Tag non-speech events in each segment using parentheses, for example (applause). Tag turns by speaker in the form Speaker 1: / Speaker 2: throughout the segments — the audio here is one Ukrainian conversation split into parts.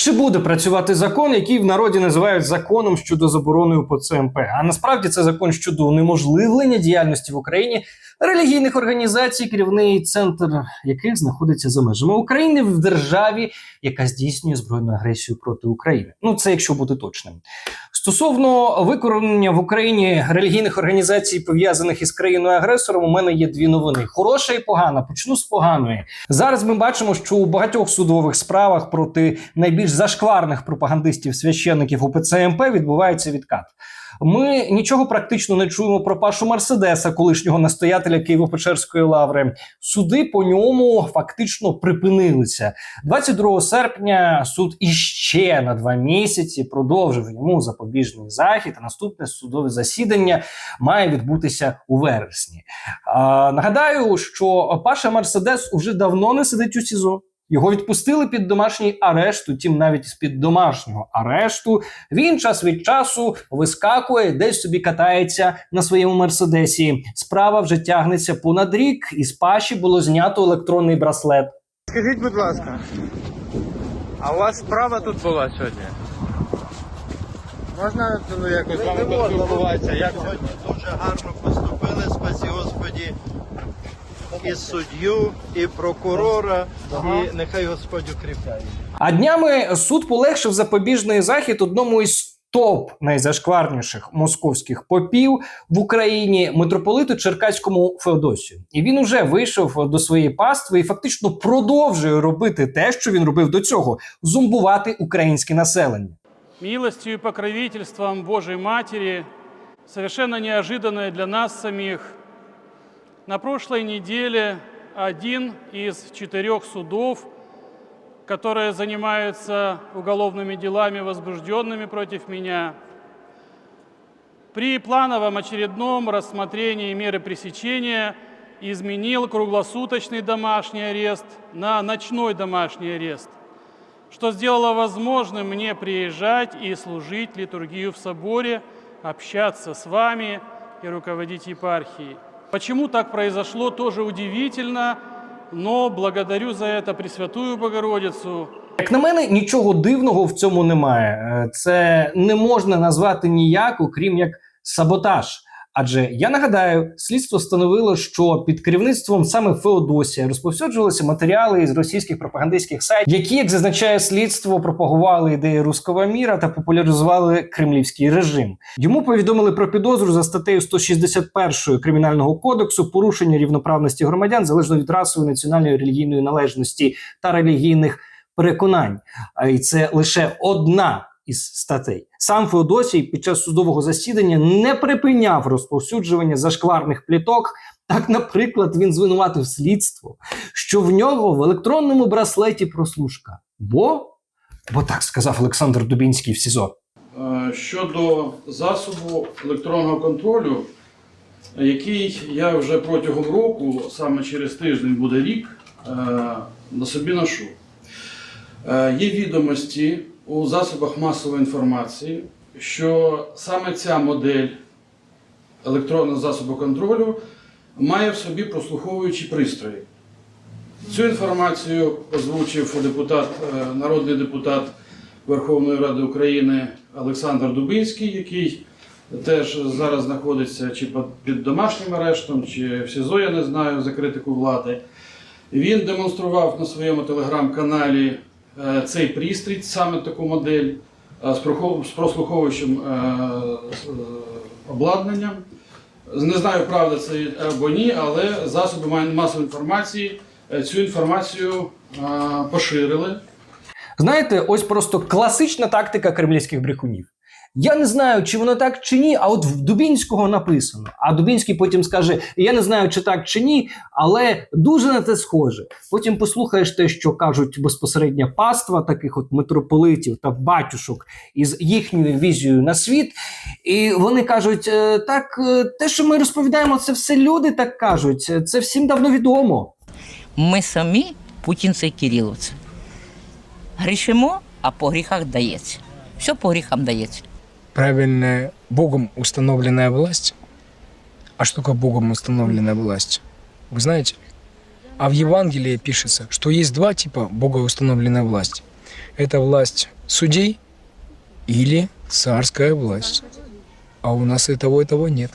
Speaker 1: Чи буде працювати закон, який в народі називають законом щодо заборони УПЦ МП? А насправді це закон щодо унеможливлення діяльності в Україні релігійних організацій, керівний центр яких знаходиться за межами України в державі, яка здійснює збройну агресію проти України. Ну це якщо бути точним. Стосовно викорінення в Україні релігійних організацій, пов'язаних із країною агресором, у мене є дві новини: хороша і погана. Почну з поганої. Зараз ми бачимо, що у багатьох судових справах проти найбільш зашкварних пропагандистів священників УПЦ МП відбувається відкат. Ми нічого практично не чуємо про Пашу Мерседеса, колишнього настоятеля Києво-Печерської лаври. Суди по ньому фактично припинилися. 22 серпня суд іще на два місяці продовжив йому запобіжний захід. А наступне судове засідання має відбутися у вересні. А, нагадаю, що Паша Мерседес уже давно не сидить у СІЗО. Його відпустили під домашній арешт, утім навіть з під домашнього арешту він час від часу вискакує, десь собі катається на своєму мерседесі. Справа вже тягнеться понад рік, і з паші було знято електронний браслет.
Speaker 2: Скажіть, будь ласка, а у вас справа тут була сьогодні? Можна ну, якось з вами поспілкуватися? Як
Speaker 3: Сьогодні дуже гарно поступили, спасі Господі, і суддю, і прокурора, і нехай Господь укріпляє.
Speaker 1: А днями суд полегшив запобіжний захід одному із топ найзашкварніших московських попів в Україні митрополиту Черкаському Феодосію. І він уже вийшов до своєї пастви і фактично продовжує робити те, що він робив до цього: зумбувати українське населення.
Speaker 4: милостью и покровительством Божьей Матери, совершенно неожиданное для нас самих, на прошлой неделе один из четырех судов, которые занимаются уголовными делами, возбужденными против меня, при плановом очередном рассмотрении меры пресечения изменил круглосуточный домашний арест на ночной домашний арест что сделало возможным мне приезжать и служить литургию в соборе, общаться с вами и руководить епархией. Почему так произошло, тоже удивительно, но благодарю за это Пресвятую Богородицу,
Speaker 1: Як на мене, нічого дивного в цьому немає. Е, Це не можна назвати ніяк, окрім як саботаж. Адже я нагадаю, слідство встановило, що під керівництвом саме Феодосія розповсюджувалися матеріали із російських пропагандистських сайтів, які, як зазначає слідство, пропагували ідеї руського міра та популяризували кремлівський режим. Йому повідомили про підозру за статтею 161 кримінального кодексу порушення рівноправності громадян залежно від расової, національної релігійної належності та релігійних переконань. І це лише одна із статей. Сам Феодосій під час судового засідання не припиняв розповсюджування зашкварних пліток. Так, наприклад, він звинуватив слідство, що в нього в електронному браслеті прослушка. Бо, бо так сказав Олександр Дубінський в СІЗО.
Speaker 4: Е, Щодо засобу електронного контролю, який я вже протягом року, саме через тиждень буде рік, е, на собі ношу. Е, Є відомості у засобах масової інформації, що саме ця модель електронного засобу контролю має в собі прослуховуючі пристрої. Цю інформацію озвучив депутат, е, народний депутат Верховної Ради України Олександр Дубинський, який теж зараз знаходиться чи під- домашнім арештом, чи в СІЗО, я не знаю, за критику влади. Він демонстрував на своєму телеграм-каналі цей пристрій, саме таку модель е, з прослуховуючим е, е, обладнанням. Не знаю, правда це або ні, але засоби ма- масової інформації е, цю інформацію е, поширили.
Speaker 1: Знаєте, ось просто класична тактика кремлівських брехунів. Я не знаю, чи воно так чи ні, а от в Дубінського написано. А Дубінський потім скаже: Я не знаю, чи так чи ні, але дуже на це схоже. Потім послухаєш те, що кажуть безпосередньо паства таких от митрополитів та батюшок із їхньою візією на світ. І вони кажуть: «Е, так, е, те, що ми розповідаємо, це все люди так кажуть. Це всім давно відомо.
Speaker 5: Ми самі, путінці і кириловці, грішимо, а по гріхах дається. Все по гріхам дається.
Speaker 6: Правильная Богом установленная власть. А что такое Богом установленная власть? Вы знаете? А в Евангелии пишется, что есть два типа Бога установленной власти. Это власть судей или царская власть. А у нас и того, и того нет.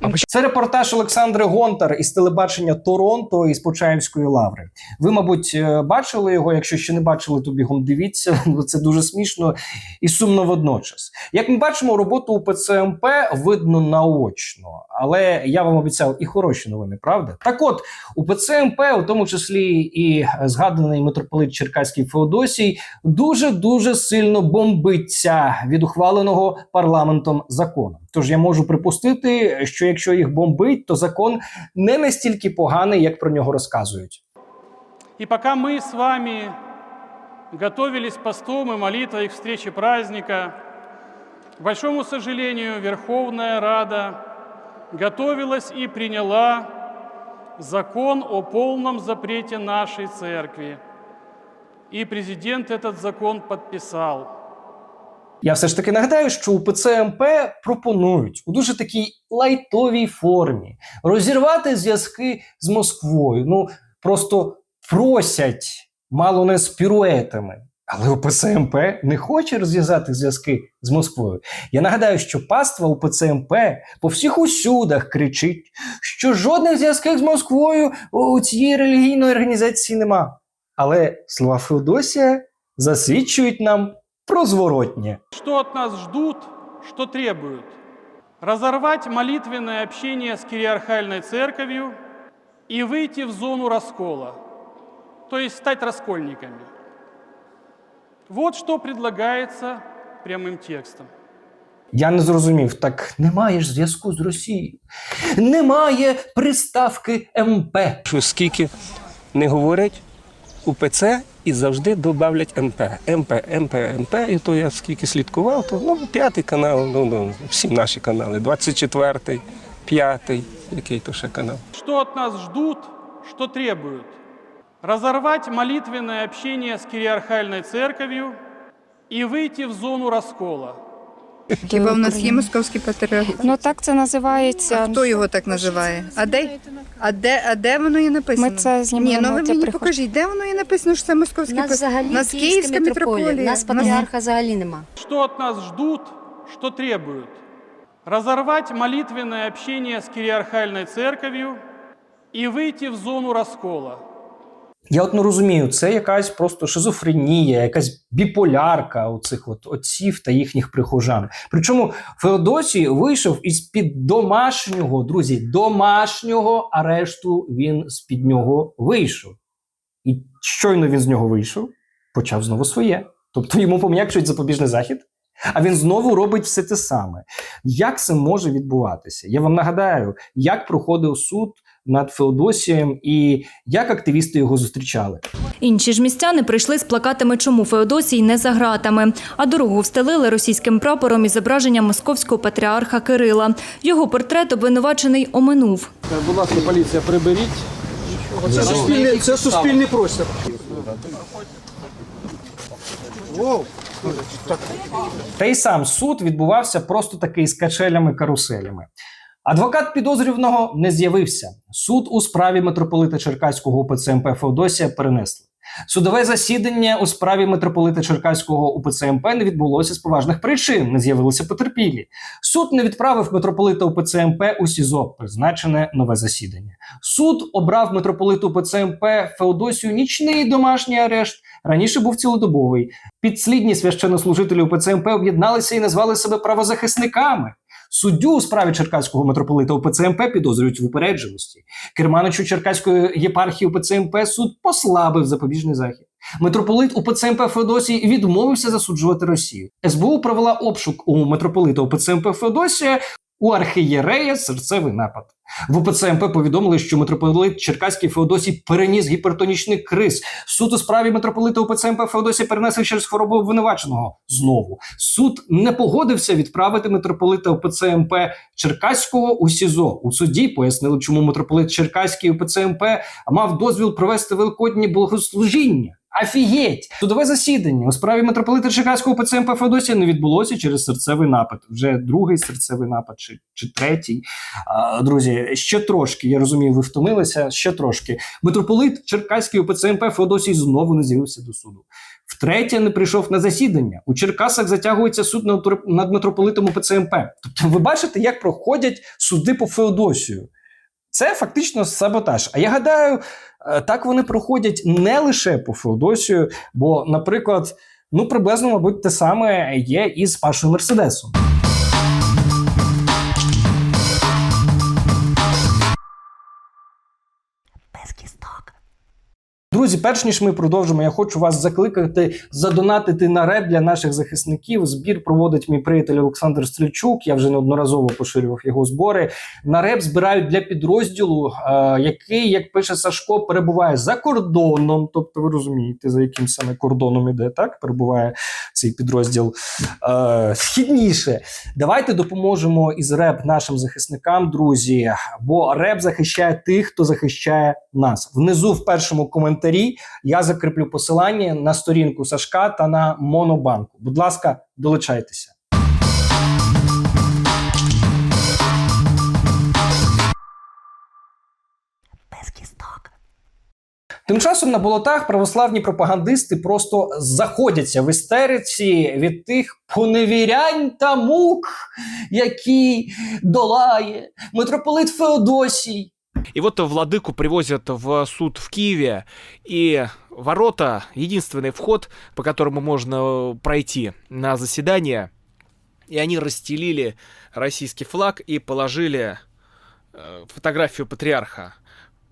Speaker 6: А?
Speaker 1: Це репортаж Олександри Гонтар із телебачення Торонто із Почаївської лаври. Ви, мабуть, е, бачили його. Якщо ще не бачили, то бігом дивіться. (laughs) бо Це дуже смішно і сумно водночас. Як ми бачимо, роботу у ПЦМП видно наочно, але я вам обіцяв і хороші новини, правда? Так от у ПЦМП, у тому числі і згаданий митрополит Черкаський Феодосій, дуже дуже сильно бомбиться від ухваленого парламентом закону. Тож я можу припустити, що якщо їх бомбить, то закон не настільки поганий, як про нього розказують.
Speaker 7: И пока мы с вами готовились постом и молитвой к встрече праздника, к большому сожалению, Верховная Рада готовилась и приняла закон о полном запрете нашей церкви. И президент этот закон подписал.
Speaker 1: Я все ж таки нагадаю, що у ПЦМП пропонують у дуже такій лайтовій формі розірвати зв'язки з Москвою. Ну просто просять, мало не з піруетами. Але у ПЦМП не хоче розв'язати зв'язки з Москвою. Я нагадаю, що паства у ПЦМП по всіх усюдах кричить, що жодних зв'язків з Москвою у цієї релігійної організації нема. Але слова Феодосія засвідчують нам про зворотнє.
Speaker 7: Что от нас ждут, что требуют? Разорвать молитвенное общение с кириархальной церковью и выйти в зону раскола, то есть стать раскольниками. Вот что предлагается прямым текстом.
Speaker 1: Я не зрозумів, так немає ж зв'язку з Росією. Немає приставки МП.
Speaker 8: що скільки не говорять УПЦ і завжди додавлять МП. МП, МП, МП. І то я скільки слідкував, то ну, п'ятий канал, ну, ну всі наші канали, 24-й, п'ятий, який то ще канал.
Speaker 7: Что от нас ждут, что требуют? Разорвать молитвенное общение с кириархальной церковью и выйти в зону раскола.
Speaker 9: Хіба в нас є московський патріарх?
Speaker 10: Ну так це називається.
Speaker 9: А хто його так називає? А де, а де, а де воно є написано?
Speaker 10: Ми це
Speaker 9: Ні, ну ви
Speaker 10: для
Speaker 9: мені покажіть, де воно є написано, що це московський
Speaker 11: У нас
Speaker 9: патріарх?
Speaker 11: взагалі
Speaker 9: У нас
Speaker 11: Київська митрополія.
Speaker 9: митрополія.
Speaker 11: У нас патріарха взагалі нема.
Speaker 7: Что от нас ждут, что требуют? Разорвать молитвенное общение с кириархальной церковью и выйти в зону раскола.
Speaker 1: Я от не розумію, це якась просто шизофренія, якась біполярка у цих от отців та їхніх прихожан. Причому Феодосій вийшов із під домашнього, друзі, домашнього арешту. Він з під нього вийшов. І щойно він з нього вийшов, почав знову своє. Тобто йому пом'якшують запобіжний захід, а він знову робить все те саме. Як це може відбуватися? Я вам нагадаю, як проходив суд над Феодосієм і як активісти його зустрічали.
Speaker 12: Інші ж містяни прийшли з плакатами «Чому Феодосій не за ґратами», а дорогу встелили російським прапором із зображенням московського патріарха Кирила. Його портрет обвинувачений оминув.
Speaker 1: Будь ласка, поліція, приберіть. Це суспільний, це суспільний простір. Та й сам суд відбувався просто таки з качелями-каруселями. Адвокат підозрюваного не з'явився. Суд у справі митрополита Черкаського УПЦ МП Феодосія перенесли. Судове засідання у справі митрополита Черкаського УПЦ МП не відбулося з поважних причин. Не з'явилися потерпілі. Суд не відправив митрополита УПЦ МП у СІЗО. Призначене нове засідання. Суд обрав митрополиту УПЦ Феодосію нічний домашній арешт. Раніше був цілодобовий. Підслідні священнослужителі УПЦ об'єдналися і назвали себе правозахисниками. Суддю у справі Черкаського митрополита УПЦМП підозрюють в упередженості. Керманичу Черкаської єпархії УПЦ МП суд послабив запобіжний захід. Митрополит у ПЦМП Феодосій відмовився засуджувати Росію. СБУ провела обшук у митрополита УПЦ МП Феодосія. У архієрея серцевий напад. В УПЦ МП повідомили, що митрополит Черкаський Феодосій переніс гіпертонічний криз. Суд у справі митрополита УПЦ МП Феодосія перенесли через хворобу обвинуваченого. Знову суд не погодився відправити митрополита УПЦ МП Черкаського у СІЗО. У суді пояснили, чому митрополит Черкаський УПЦ МП мав дозвіл провести великодні богослужіння. Афігеть! Судове засідання у справі митрополита Черкаського УПЦ МП Феодосія не відбулося через серцевий напад. Вже другий серцевий напад чи, чи третій. А, друзі, ще трошки. Я розумію, ви втомилися. Ще трошки. Митрополит Черкаський УПЦ МП Феодосій знову не з'явився до суду. Втретє, не прийшов на засідання. У Черкасах затягується суд над митрополитом ПЦМП. Тобто, ви бачите, як проходять суди по Феодосію. Це фактично саботаж. А я гадаю, е, так вони проходять не лише по Феодосію, бо, наприклад, ну приблизно, мабуть, те саме є і з Пашою Мерседесом. Друзі, перш ніж ми продовжимо, я хочу вас закликати задонатити на реп для наших захисників. Збір проводить мій приятель Олександр Стрільчук. Я вже неодноразово поширював його збори. На реп збирають для підрозділу, е, який, як пише Сашко, перебуває за кордоном. Тобто, ви розумієте, за яким саме кордоном іде, так перебуває цей підрозділ е, східніше. Давайте допоможемо із реп нашим захисникам, друзі. Бо реп захищає тих, хто захищає нас. Внизу в першому коментарі я закріплю посилання на сторінку Сашка та на Монобанку. Будь ласка, долучайтеся. Тим часом на болотах православні пропагандисти просто заходяться в істериці від тих поневірянь та мук, які долає митрополит Феодосій.
Speaker 11: И вот владыку привозят в суд в Киеве, и ворота, единственный вход, по которому можно пройти на заседание, и они расстелили российский флаг и положили э, фотографию патриарха.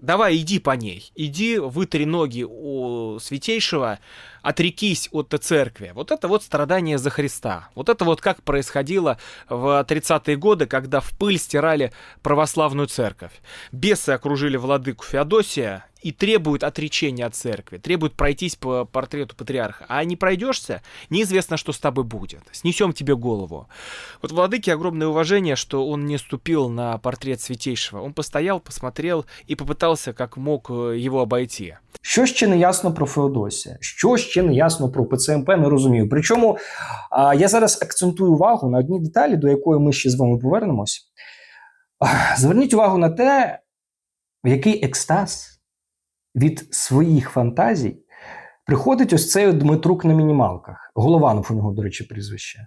Speaker 11: Давай, иди по ней. Иди, вытри ноги у святейшего, отрекись от церкви. Вот это вот страдание за Христа. Вот это вот как происходило в 30-е годы, когда в пыль стирали православную церковь. Бесы окружили владыку Феодосия и требуют отречения от церкви, требуют пройтись по портрету патриарха. А не пройдешься, неизвестно, что с тобой будет. Снесем тебе голову. Вот владыке огромное уважение, что он не ступил на портрет святейшего. Он постоял, посмотрел и попытался как мог э, его обойти.
Speaker 1: Що ще не ясно про Феодосія? Що ще не ясно про ПЦМП, не розумію. Причому а, я зараз акцентую увагу на одній деталі, до якої ми ще з вами повернемось. А, Зверніть увагу на те, в який екстаз Від своїх фантазій приходить ось цей Дмитрук на мінімалках. Голованов у нього, до речі, прізвище.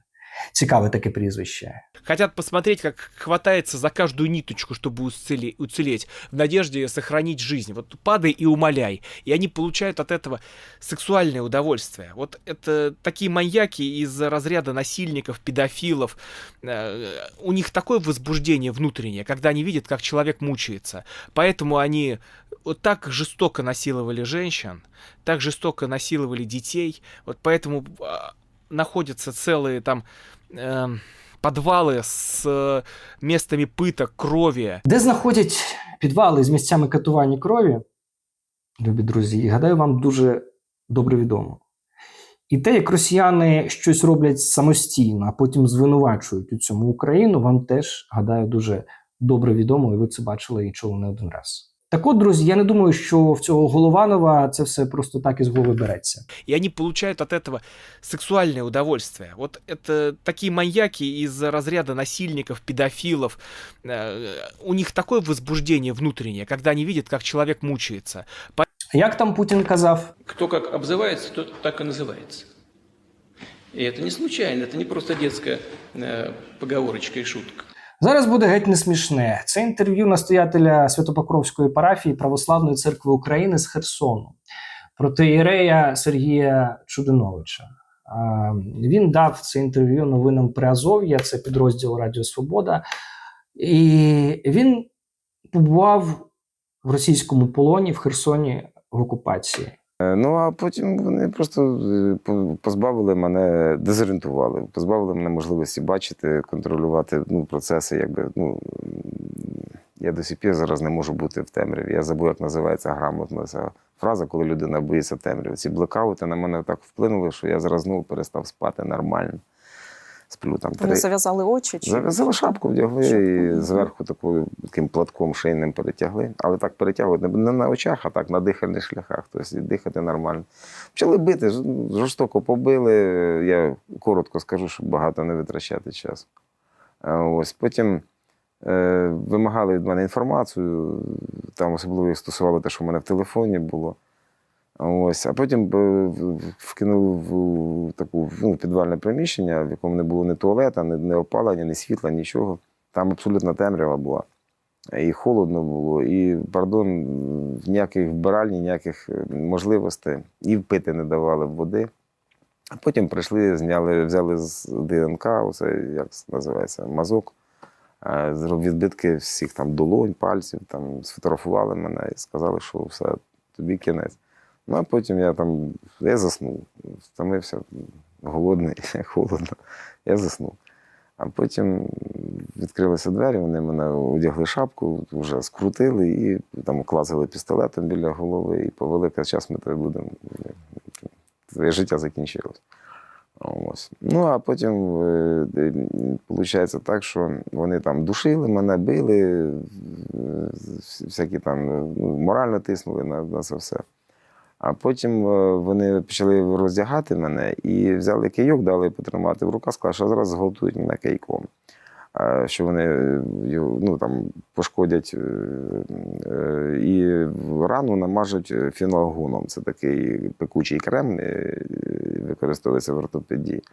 Speaker 1: Цікаве таке прізвище.
Speaker 11: Хотят посмотреть, как хватается за каждую ниточку, чтобы уцеле- уцелеть, в надежде сохранить жизнь. Вот падай и умоляй. И они получают от этого сексуальное удовольствие. Вот это такие маньяки из разряда насильников, педофилов. Э, У них такое возбуждение внутреннее, когда они видят, как человек мучается. Поэтому они вот так жестоко насиловали женщин, так жестоко насиловали детей. Вот поэтому а, находятся целые там эм, подвалы с э, местами пыток, крови.
Speaker 1: Де знаходять підвали з місцями катування крові, любі друзі, і гадаю, вам дуже добре відомо. І те, як росіяни щось роблять самостійно, а потім звинувачують у цьому Україну, вам теж, гадаю, дуже добре відомо, і ви це бачили і чули не один раз. Так от, друзі, я не думаю, що в цього Голованова це все просто так із голови береться.
Speaker 11: И они получают от этого сексуальное удовольствие. Вот это такие маньяки из разряда насильников, педофилов. Э, У них такое возбуждение внутреннее, когда они видят, как человек мучается.
Speaker 1: Як там Путін казав?
Speaker 13: Кто как обзывается, тот так и называется. И это не случайно, это не просто детская э, поговорочка и шутка.
Speaker 1: Зараз буде геть не смішне. Це інтерв'ю настоятеля Святопокровської парафії Православної церкви України з Херсону протиєрея Сергія Чудиновича. Він дав це інтерв'ю новинам Приазов'я, це підрозділ Радіо Свобода, і він побував в російському полоні в Херсоні в окупації.
Speaker 14: Е, Ну а потім вони просто е, позбавили мене, дезорієнтували, позбавили мене можливості бачити, контролювати ну, процеси. Якби ну я до сих пір зараз не можу бути в темряві. Я забув, як називається грамотно ця фраза, коли людина боїться темряви. Ці блекаути на мене так вплинули, що я зараз знову перестав спати нормально. Сплю там
Speaker 15: Вони
Speaker 14: три.
Speaker 15: зав'язали очі? Чи...
Speaker 14: Зав'язали шапку, вдягли і зверху такою таким платком шийним перетягли. Але так перетягують не- не на очах, а так на дихальних шляхах. Тобто дихати нормально. Почали бити, жорстоко побили. Я коротко скажу, щоб багато не витрачати час. Ось потім е, вимагали від мене інформацію. Там особливо їх стосувало те, що в мене в телефоні було. Ось, а потім е, вкинув в таку ну, підвальне приміщення, в якому не було ні туалета, ні, ні опалення, ні світла, нічого. Там абсолютно темрява була. І холодно було, і, пардон, ніяких вбиральні, ніяких е, можливостей, і пити не давали води. А потім прийшли, зняли, взяли з ДНК, оце як називається, мазок, е, відбитки всіх там долонь, пальців, там сфотографували мене і сказали, що все, тобі кінець. Ну, а потім я там я заснув, втомився, голодний, (laughs) холодно. Я заснув. А потім відкрилися двері, вони мене одягли шапку, вже скрутили і там клацали пістолетом біля голови і повели, каже, час ми тебе будемо. Твоє життя закінчилось. Ось. Ну, а потім виходить так, що вони там душили мене, били, е, всякі там ну, морально тиснули на, на це все. А потім е, вони почали роздягати мене і взяли кийок, дали потримати в руках, сказали, що зараз зґвалтують мене кийком. Що вони е, ну, там, пошкодять е, і рану намажуть фенолгоном. Це такий пекучий крем, використовується в ортопедії.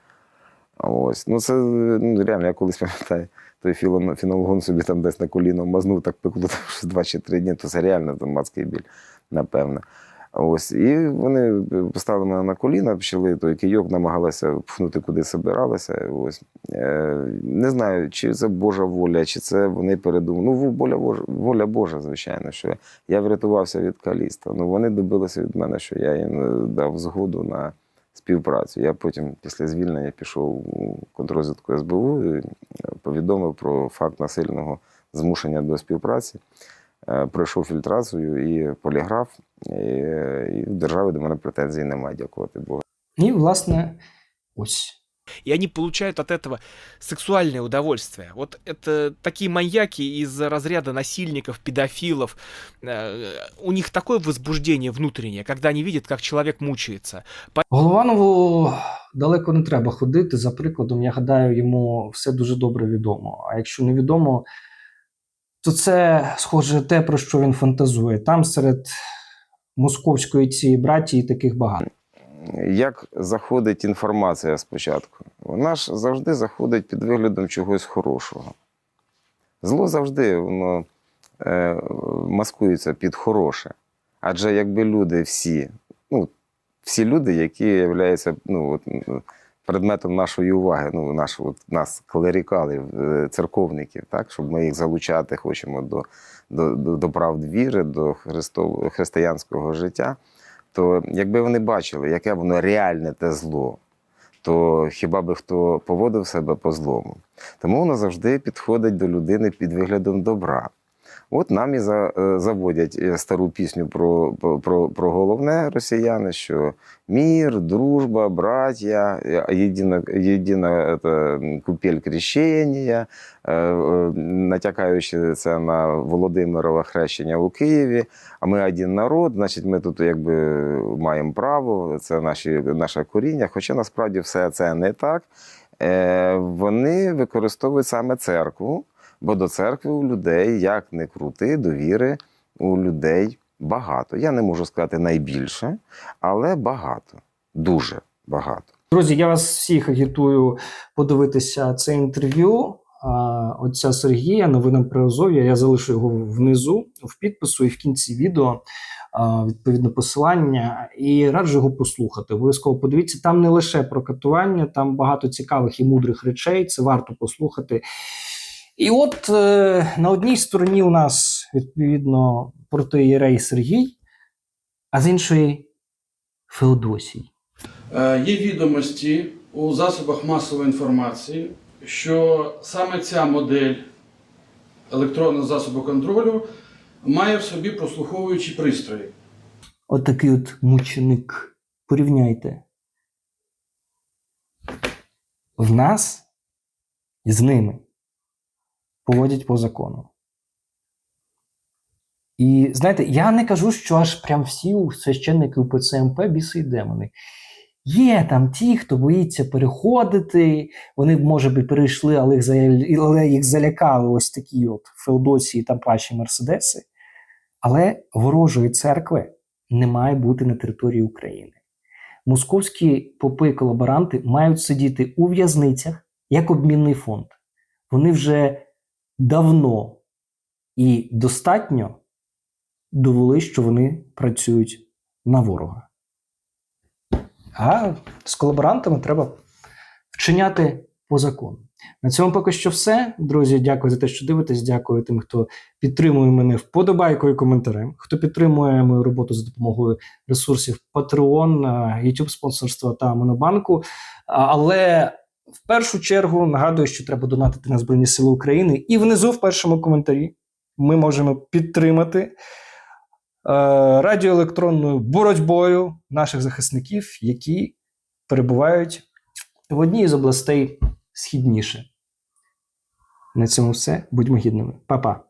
Speaker 14: Ось. Ну, це ну, реально, я колись пам'ятаю, той філон- собі там десь на коліно мазнув, так пекло (laughs) там, щось два чи три дні, то це реально там мацький біль, напевно. Ось, і вони поставили мене на коліна, почали той кийок, намагалися пхнути куди собиралися. Ось. Е, не знаю, чи це Божа воля, чи це вони передумали. Ну, воля Божа, воля Божа, звичайно, що я врятувався від каліста. Ну, вони добилися від мене, що я їм е, дав згоду на співпрацю. Я потім, після звільнення, пішов у контррозвідку СБУ і е, повідомив про факт насильного змушення до співпраці. Е, Пройшов фільтрацію і поліграф, і, і в держави до мене претензій немає, дякувати Богу.
Speaker 1: І, власне, ось.
Speaker 11: И они получают от этого сексуальное удовольствие. Вот это такие маньяки из разряда насильников, педофилов. Э, У них такое возбуждение внутреннее, когда они видят, как человек мучается. По-
Speaker 1: Голованову далеко не треба ходити. За прикладом, я гадаю, йому все дуже добре відомо. А якщо не відомо, то це схоже те, про що він фантазує. Там серед московської цієї братії таких багато.
Speaker 14: Як заходить інформація спочатку? Вона ж завжди заходить під виглядом чогось хорошого. Зло завжди воно е, маскується під хороше. Адже якби люди всі, ну, всі люди, які являються ну, от, предметом нашої уваги, ну, наш, от, нас, клерікалів, е, церковників, так, щоб ми їх залучати хочемо до, до, до, до правд віри, до христов, християнського життя, то якби вони бачили, яке воно реальне те зло, то хіба би хто поводив себе по злому? Тому воно завжди підходить до людини під виглядом добра. От нам і за, е, заводять е, стару пісню про, про- про, головне росіяни, що мір, дружба, браття, е, єдина, єдина купель крещення, натякаючи це на Володимирове хрещення у Києві. А ми один народ, значить, ми тут якби маємо право, це наші, наше коріння. Хоча насправді все це не так. Е, вони використовують саме церкву, бо до церкви у людей, як не крути, довіри у людей багато. Я не можу сказати найбільше, але багато, дуже багато.
Speaker 1: Друзі, я вас всіх агітую подивитися це інтерв'ю. Отця Сергія, новинам при Азов'я. Я залишу його внизу в підпису і в кінці відео. Відповідне посилання, і раджу його послухати. Обов'язково подивіться. Там не лише про катування, там багато цікавих і мудрих речей. Це варто послухати. І от е, на одній стороні у нас відповідно протиєрей Сергій, а з іншої Феодосій.
Speaker 4: Е, Є відомості у засобах масової інформації, що саме ця модель електронного засобу контролю має в собі прослуховуючі пристрої.
Speaker 1: Отакий от мученик. Порівняйте. В нас з ними поводять по закону. І знаєте, я не кажу, що аж прям всі священники у ПЦМП біси і демони. Є там ті, хто боїться переходити, вони, може би, перейшли, але їх залякали ось такі от Феодосії та пачі Мерседеси. Але ворожої церкви не має бути на території України. Московські попи колаборанти мають сидіти у в'язницях як обмінний фонд. Вони вже давно і достатньо довели, що вони працюють на ворога. А з колаборантами треба вчиняти по закону. На цьому поки що все. Друзі, дякую за те, що дивитесь. Дякую тим, хто підтримує мене вподобайкою і коментарем. Хто підтримує мою роботу за допомогою ресурсів Patreon, е, YouTube спонсорства та Монобанку. Але в першу чергу нагадую, що треба донатити на Збройні Сили України. І внизу, в першому коментарі, ми можемо підтримати е, радіоелектронною боротьбою наших захисників, які перебувають в одній з областей східніше. На цьому все. Будьмо гідними. Па-па.